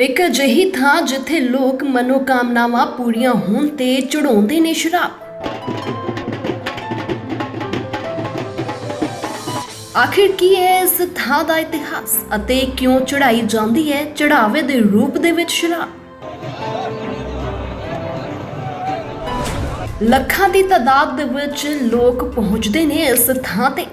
ਇੱਕ ਅਜਿਹੀ ਥਾਂ ਜਿੱਥੇ ਲੋਕ ਮਨੋਕਾਮਨਾਵਾਂ ਪੂਰੀਆਂ ਹੋਣ ਤੇ ਚੜਾਉਂਦੇ ਨੇ ਸ਼ਰਾਬ। ਆਖਿਰ ਕੀ ਹੈ ਇਸ ਥਾਂ ਦਾ ਇਤਿਹਾਸ ਅਤੇ ਕਿਉਂ ਚੜਾਈ ਜਾਂਦੀ ਹੈ ਚੜਾਵੇ ਦੇ ਰੂਪ ਦੇ ਵਿੱਚ ਸ਼ਰਾਬ? ਲੱਖਾਂ ਦੀ ਤਾਦਾਦ ਦੇ ਵਿੱਚ ਲੋਕ ਪਹੁੰਚਦੇ ਨੇ ਇਸ ਥਾਂ ਤੇ।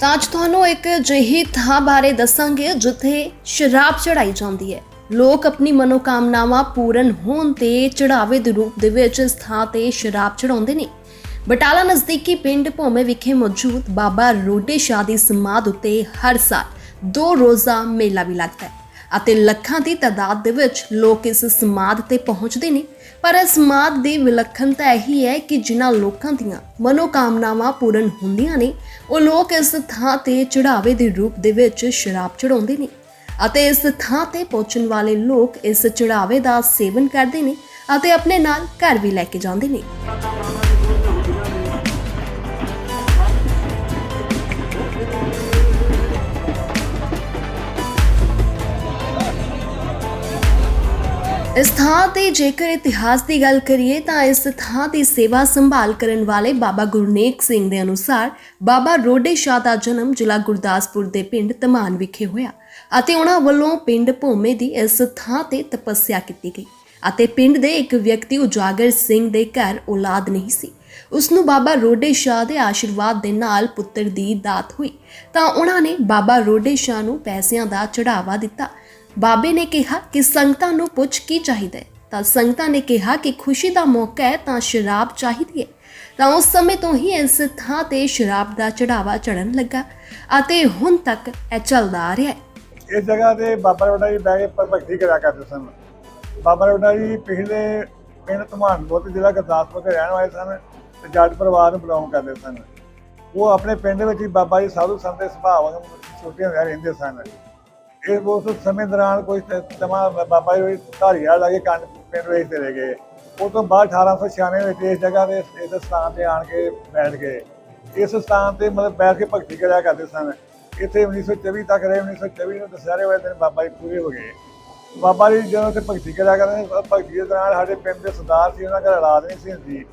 ਤਾਂ ਅੱਜ ਤੁਹਾਨੂੰ ਇੱਕ ਅਜਿਹੀ ਥਾਂ ਬਾਰੇ ਦੱਸਾਂਗੇ ਜਿੱਥੇ ਸ਼ਰਾਬ ਚੜਾਈ ਜਾਂਦੀ ਹੈ। ਲੋਕ ਆਪਣੀ ਮਨੋਕਾਮਨਾਵਾਂ ਪੂਰਨ ਹੋਣ ਤੇ ਚੜਾਵੇ ਦੇ ਰੂਪ ਦੇ ਵਿੱਚ ਇਸ ਥਾਂ ਤੇ ਸ਼ਰਾਬ ਚੜਾਉਂਦੇ ਨੇ। ਬਟਾਲਾ ਨਜ਼ਦੀਕੀ ਪਿੰਡ ਭੋਮੇ ਵਿਖੇ ਮੌਜੂਦ ਬਾਬਾ ਰੋਡੇ ਸ਼ਾਹ ਦੀ ਸਮਾਧ ਉੱਤੇ ਹਰ ਸਾਲ ਦੋ ਰੋਜ਼ਾ ਮੇਲਾ ਵੀ ਲੱਗਦਾ ਹੈ। ਅਤੇ ਲੱਖਾਂ ਦੀ ਤਾਦਾਦ ਦੇ ਵਿੱਚ ਲੋਕ ਇਸ ਸਮਾਧ ਤੇ ਪਹੁੰਚਦੇ ਨੇ। ਪਰ ਇਸ ਸਮਾਧ ਦੀ ਵਿਲੱਖਣਤਾ ਇਹੀ ਹੈ ਕਿ ਜਿਨ੍ਹਾਂ ਲੋਕਾਂ ਦੀਆਂ ਮਨੋਕਾਮਨਾਵਾਂ ਪੂਰਨ ਹੁੰਦੀਆਂ ਨੇ, ਉਹ ਲੋਕ ਇਸ ਥਾਂ ਤੇ ਚੜਾਵੇ ਦੇ ਰੂਪ ਦੇ ਵਿੱਚ ਸ਼ਰਾਬ ਚੜਾਉਂਦੇ ਨੇ ਅਤੇ ਇਸ ਥਾਂ ਤੇ ਪਹੁੰਚਣ ਵਾਲੇ ਲੋਕ ਇਸ ਚੜਾਵੇ ਦਾ ਸੇਵਨ ਕਰਦੇ ਨੇ ਅਤੇ ਆਪਣੇ ਨਾਲ ਘਰ ਵੀ ਲੈ ਕੇ ਜਾਂਦੇ ਨੇ। ਇਸ ਥਾਂ ਤੇ ਜੇਕਰ ਇਤਿਹਾਸ ਦੀ ਗੱਲ ਕਰੀਏ ਤਾਂ ਇਸ ਥਾਂ ਦੀ ਸੇਵਾ ਸੰਭਾਲ ਕਰਨ ਵਾਲੇ ਬਾਬਾ ਗੁਰਨੇਕ ਸਿੰਘ ਦੇ ਅਨੁਸਾਰ ਬਾਬਾ ਰੋਡੇ ਸ਼ਾਹ ਦਾ ਜਨਮ ਜ਼ਿਲ੍ਹਾ ਗੁਰਦਾਸਪੁਰ ਦੇ ਪਿੰਡ ਧਮਾਨ ਵਿਖੇ ਹੋਇਆ ਅਤੇ ਉਹਨਾਂ ਵੱਲੋਂ ਪਿੰਡ ਭੋਮੇ ਦੀ ਇਸ ਥਾਂ ਤੇ ਤਪੱਸਿਆ ਕੀਤੀ ਗਈ ਅਤੇ ਪਿੰਡ ਦੇ ਇੱਕ ਵਿਅਕਤੀ ਉਜਾਗਰ ਸਿੰਘ ਦੇ ਘਰ ਔਲਾਦ ਨਹੀਂ ਸੀ। ਉਸ ਨੂੰ ਬਾਬਾ ਰੋਡੇ ਸ਼ਾਹ ਦੇ ਆਸ਼ੀਰਵਾਦ ਦੇ ਨਾਲ ਪੁੱਤਰ ਦੀ ਦਾਤ ਹੋਈ ਤਾਂ ਉਹਨਾਂ ਨੇ ਬਾਬਾ ਰੋਡੇ ਸ਼ਾਹ ਨੂੰ ਪੈਸਿਆਂ ਦਾ ਚੜਾਵਾ ਦਿੱਤਾ ਬਾਬੇ ਨੇ ਕਿਹਾ ਕਿ ਸੰਗਤਾਂ ਨੂੰ ਪੁੱਛ ਕੀ ਚਾਹੀਦਾ ਹੈ? ਤਾਂ ਸੰਗਤਾਂ ਨੇ ਕਿਹਾ ਕਿ ਖੁਸ਼ੀ ਦਾ ਮੌਕਾ ਹੈ ਤਾਂ ਸ਼ਰਾਬ ਚਾਹੀਦੀ ਹੈ। ਤਾਂ ਉਸ ਸਮੇਂ ਤੋਂ ਹੀ ਇਸ ਥਾਂ ਤੇ ਸ਼ਰਾਬ ਦਾ ਚੜਾਵਾ ਚੜਨ ਲੱਗਾ ਅਤੇ ਹੁਣ ਤੱਕ ਇਹ ਚੱਲਦਾ ਆ ਰਿਹਾ ਹੈ। ਇਸ ਜਗ੍ਹਾ ਤੇ ਬਾਬਾ ਰੋਡਾ ਜੀ ਬਹਿ ਕੇ ਭਗਤੀ ਕਰਿਆ ਕਰਦੇ ਸਨ। ਬਾਬਾ ਰੋਡਾ ਜੀ ਪਿਛਲੇ ਪਿੰਡ ਧਮਾਨਪੁਰ ਜ਼ਿਲ੍ਹਾ ਗੁਰਦਾਸਪੁਰ ਦੇ ਰਹਿਣ ਵਾਲੇ ਸਨ ਤੇ ਜੱਟ ਪਰਿਵਾਰ ਨੂੰ ਬਿਲੋਂਗ ਕਰਦੇ ਸਨ। ਉਹ ਆਪਣੇ ਪਿੰਡ ਵਿੱਚ ਹੀ ਬਾਬਾ ਜੀ ਸਾਧੂ ਸੰਤ ਦੇ ਸੁਭਾਅ ਵਾਂਗ ਛੋਟੇ ਹੁੰਦੇ ਰਹਿੰਦੇ ਸਨ। ਇਹ ਉਸ ਸਮੇਂ ਦੌਰਾਨ ਕੋਈ ਤਮਾ ਬਾਬਾ ਜੀ ਧਾਰੀਵਾਲ ਲਾਗੇ ਕੰਨ ਪਿੰਡ ਵਿੱਚ ਚਲੇ ਗਏ। ਉਹ ਤੋਂ ਬਾਅਦ 1896 ਵਿੱਚ ਇਸ ਜਗ੍ਹਾ ਤੇ ਇਸ ਸਥਾਨ ਤੇ ਆਣ ਕੇ ਬੈਠ ਗਏ। ਇਸ ਸਥਾਨ ਤੇ ਮਤਲਬ ਬੈਠ ਕੇ ਭਗਤੀ ਕਰਿਆ ਕਰਦੇ ਸਨ। ਇੱਥੇ 1924 ਤੱਕ ਰਹੇ 1924 ਨੂੰ ਦਸਹਿਰੇ ਵਾਲੇ ਦਿਨ ਬਾਬਾ ਜੀ ਪੂਰੇ ਹੋ ਗਏ। ਬਾਬਾ ਜੀ ਜਦੋਂ ਤੇ ਭਗਤੀ ਕਰਿਆ ਕਰਦੇ ਭਗਤੀ ਦੇ ਦੌਰਾਨ ਸਾਡੇ ਪਿੰਡ ਦੇ ਸਰਦਾਰ ਸੀ, ਉਹਨਾਂ ਘਰ ਔਲਾਦ ਨਹੀਂ ਸੀ ਹੁੰਦੀ।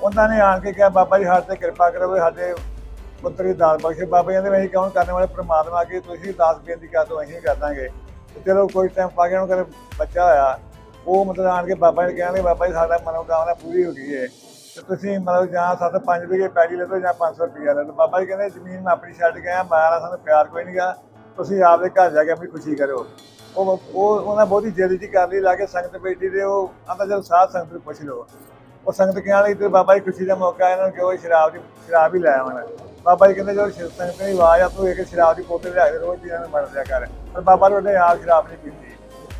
ਉਹਨਾਂ ਨੇ ਆਣ ਕੇ ਕਿਹਾ, ਬਾਬਾ ਜੀ, ਸਾਡੇ ਤੇ ਕਿਰਪਾ ਕਰੋ, ਸਾਡੇ ਪੁੱਤਰ ਦੀ ਦਾਤ ਬਖਸ਼ੇ। ਬਾਬਾ ਜੀ ਕਹਿੰਦੇ, ਅਸੀਂ ਕੌਣ ਕਰਨ ਵਾਲੇ ਪ੍ਰਮਾਤਮਾ ਅੱਗੇ? ਤੁਸੀਂ ਦਾਸ ਬੇਨਤੀ ਕਰ ਦਿਓ, ਅਸੀਂ ਕਰ ਦਾਂਗੇ ਤੇ ਚਲੋ ਕੋਈ ਟਾਈਮ ਪਾ ਕੇ ਉਹਨਾਂ ਕਦੇ ਬੱਚਾ ਹੋਇਆ। ਉਹ ਮਤਲਬ ਆਣ ਕੇ ਬਾਬਾ ਜੀ ਕਹਿੰਦੇ ਬਾਬਾ ਜੀ, ਸਾਡਾ ਮਨੋਕਾਮਨਾ ਪੂਰੀ ਹੋ ਗਈ ਹੈ ਤੇ ਤੁਸੀਂ ਮਤਲਬ ਜਾਂ ਸੱਤ ਪੰਜ ਵਿਗੇ ਪੈੜੀ ਲੈ ਲਓ ਜਾਂ 500 ਰੁਪਇਆ ਲੈ ਲਓ। ਬਾਬਾ ਜੀ ਕਹਿੰਦੇ, ਜ਼ਮੀਨ ਮੈਂ ਆਪਣੀ ਛੱਡ ਕੇ ਆਇਆ ਮਾਰਾ ਸਾਨੂੰ ਪਿਆਰ ਕੋਈ ਨਹੀਂਗਾ ਤੁਸੀਂ ਆਪਦੇ ਘਰ ਜਾ ਕੇ ਆਪਣੀ ਖੁਸ਼ੀ ਕਰੋ ਉਹ ਉਹ, ਉਹਨਾਂ ਬਹੁਤੀ ਜਲਦੀ ਕਰ ਲਈ, ਲਾ ਕੇ ਸੰਗਤ ਬੈਠੀ ਦੇ ਉਹ ਆਂਦਾ ਚਲ ਸਾਧ ਸੰਗਤ ਨੂੰ ਪੁੱਛ ਲਓ। ਉਹ ਸੰਗਤ ਕਹਿਣ ਲਈ ਤੇ ਬਾਬਾ ਜੀ ਖੁਸ਼ੀ ਦਾ ਮੌਕਾ ਇਹਨਾਂ ਨੂੰ ਕਿ ਸ਼ਰਾਬ ਦੀ, ਸ਼ਰਾਬ ਹੀ ਲੈ ਆਉਣ। ਬਾਬਾ ਜੀ ਕਹਿੰਦੇ ਜੋ ਸੰਗਤ ਦੀ ਆਵਾਜ਼ ਆ, ਤੂੰ ਇੱਕ ਸ਼ਰਾਬ ਦੀ ਬੋਤਲ ਲਿਆ ਕੇ ਰੋਜ਼ ਇਹਨਾਂ ਨੂੰ ਮਰ ਲਿਆ ਕਰ। ਪਰ ਬਾਬਾ ਜੀ ਨੇ ਆਪ ਸ਼ਰਾਬ ਨਹੀਂ ਪੀਤੀ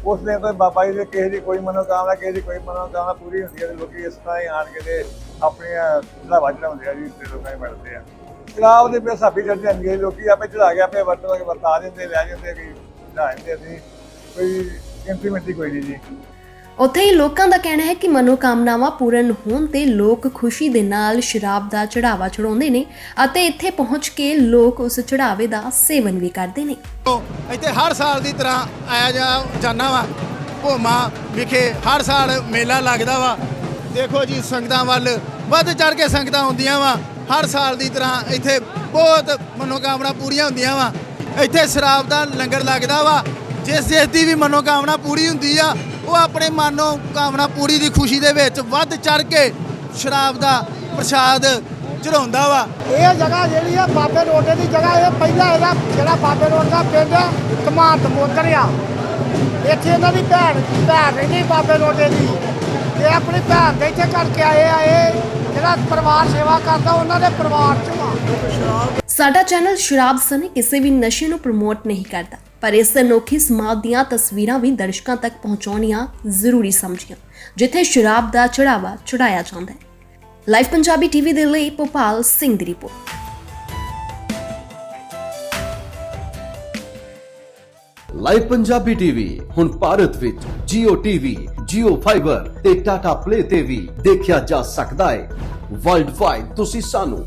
ਉਸ ਦਿਨ ਤੋਂ ਬਾਬਾ ਜੀ ਦੇ ਕਿਸੇ ਦੀ ਕੋਈ ਮਨੋਕਾਮਨਾ, ਕਿਸੇ ਦੀ ਕੋਈ ਮਨੋਕਾਮਨਾ ਪੂਰੀ ਹੁੰਦੀ ਹੈ ਤੇ ਲੋਕੀ ਇਸ ਤਰ੍ਹਾਂ ਹੀ ਆਣ ਕੇ ਤੇ ਆਪਣੀਆਂ ਚੜਾਵਾ ਚੜਾਉਂਦੇ ਆ ਜੀ, ਤੇ ਲੋਕਾਂ ਹੀ ਮਰਦੇ ਆ। ਸ਼ਰਾਬ ਦੇ ਸਾਬੀ ਚੜ ਜਾਂਦੀ ਲੋਕੀ ਆਪੇ ਚੜਾ ਕੇ ਆਪੇ ਵਰਤੋਂ ਕੇ ਵਰਤਾ ਦਿੰਦੇ, ਲੈ ਜਾਂਦੇ ਕਿ ਚੜਾ ਦਿੰਦੇ ਅਸੀਂ ਕੋਈ ਇੰਪਲੀਮੈਂਟ ਕੋਈ ਨਹੀਂ ਜੀ। ਉੱਥੇ ਹੀ ਲੋਕਾਂ ਦਾ ਕਹਿਣਾ ਹੈ ਕਿ ਮਨੋਕਾਮਨਾਵਾਂ ਪੂਰਨ ਹੋਣ ਤੇ ਲੋਕ ਖੁਸ਼ੀ ਦੇ ਨਾਲ ਸ਼ਰਾਬ ਦਾ ਚੜਾਵਾ ਚੜਾਉਂਦੇ ਨੇ ਅਤੇ ਇੱਥੇ ਪਹੁੰਚ ਕੇ ਲੋਕ ਉਸ ਚੜਾਵੇ ਦਾ ਸੇਵਨ ਵੀ ਕਰਦੇ ਨੇ। ਇੱਥੇ ਹਰ ਸਾਲ ਦੀ ਤਰ੍ਹਾਂ ਆਇਆ ਜਾ ਜਾਣਾ ਵਾ। ਭੋਮਾ ਵਿਖੇ ਹਰ ਸਾਲ ਮੇਲਾ ਲੱਗਦਾ ਵਾ। ਦੇਖੋ ਜੀ, ਸੰਗਤਾਂ ਵੱਲ ਵੱਧ ਚੜ ਕੇ ਸੰਗਤਾਂ ਹੁੰਦੀਆਂ ਵਾ। ਹਰ ਸਾਲ ਦੀ ਤਰ੍ਹਾਂ ਇੱਥੇ ਬਹੁਤ ਮਨੋਕਾਮਨਾ ਪੂਰੀਆਂ ਹੁੰਦੀਆਂ ਵਾ। ਇੱਥੇ ਸ਼ਰਾਬ ਦਾ ਲੰਗਰ ਲੱਗਦਾ ਵਾ। ਜਿਸ ਜਿਸ ਦੀ ਵੀ ਮਨੋਕਾਮਨਾ ਪੂਰੀ ਹੁੰਦੀ ਆ ਉਹ ਆਪਣੇ ਮਨੋਕਾਮਨਾ ਪੂਰੀ ਦੀ ਖੁਸ਼ੀ ਦੇ ਵਿੱਚ ਵੱਧ ਚੜ ਕੇ ਸ਼ਰਾਬ ਦਾ ਪ੍ਰਸ਼ਾਦ ਚੜਾਉਂਦਾ ਵਾ। ਇਹ ਜਗ੍ਹਾ ਜਿਹੜੀ ਆ ਬਾਬੇ ਰੋਡੇ ਦੀ ਜਗ੍ਹਾ, ਇਹ ਪਹਿਲਾਂ ਇਹਦਾ ਜਿਹੜਾ ਬਾਬੇ ਰੋਡ ਦਾ ਪਿੰਡ ਆ, ਕਮਾਂਡ ਮੋਦਰ ਆ। ਇੱਥੇ ਇਹਨਾਂ ਦੀ ਭੈਣ ਭੈਣ ਰਹਿੰਦੀ ਬਾਬੇ ਰੋਡੇ ਦੀ। ਇਹ ਆਪਣੀ ਭੈਣ ਦੇ ਇੱਥੇ ਕਰਕੇ ਆਏ ਆ, ਇਹ ਜਿਹੜਾ ਪਰਿਵਾਰ ਸੇਵਾ ਕਰਦਾ, ਉਹਨਾਂ ਦੇ ਪਰਿਵਾਰ ਚੋਂ ਆ। ਸਾਡਾ ਚੈਨਲ ਸ਼ਰਾਬ ਸਣੇ ਕਿਸੇ ਵੀ ਨਸ਼ੇ ਨੂੰ ਪ੍ਰਮੋਟ ਨਹੀਂ ਕਰਦਾ ਪਰ ਇਸ ਅਨੋਖੀ ਸਮਾਧ ਦੀਆਂ ਤਸਵੀਰਾਂ ਵੀ ਦਰਸ਼ਕਾਂ ਤੱਕ ਪਹੁੰਚਾਉਣੀਆਂ ਜ਼ਰੂਰੀ ਸਮਝੀਆਂ ਜਿੱਥੇ ਸ਼ਰਾਬ ਦਾ ਚੜਾਵਾ ਚੜਾਇਆ ਜਾਂਦਾ ਹੈ। ਲਾਈਵ ਪੰਜਾਬੀ ਟੀਵੀ ਦੇ ਲਈ ਭੋਪਾਲ ਸਿੰਘ ਦੀ ਰਿਪੋਰਟ। ਲਾਈਵ ਪੰਜਾਬੀ ਟੀਵੀ ਹੁਣ ਭਾਰਤ ਵਿੱਚ Jio TV, Jio Fiber ਤੇ Tata Play ਤੇ ਵੀ ਦੇਖਿਆ ਜਾ ਸਕਦਾ ਹੈ। ਵਰਲਡ ਵਾਈਡ ਤੁਸੀਂ ਸਾਨੂੰ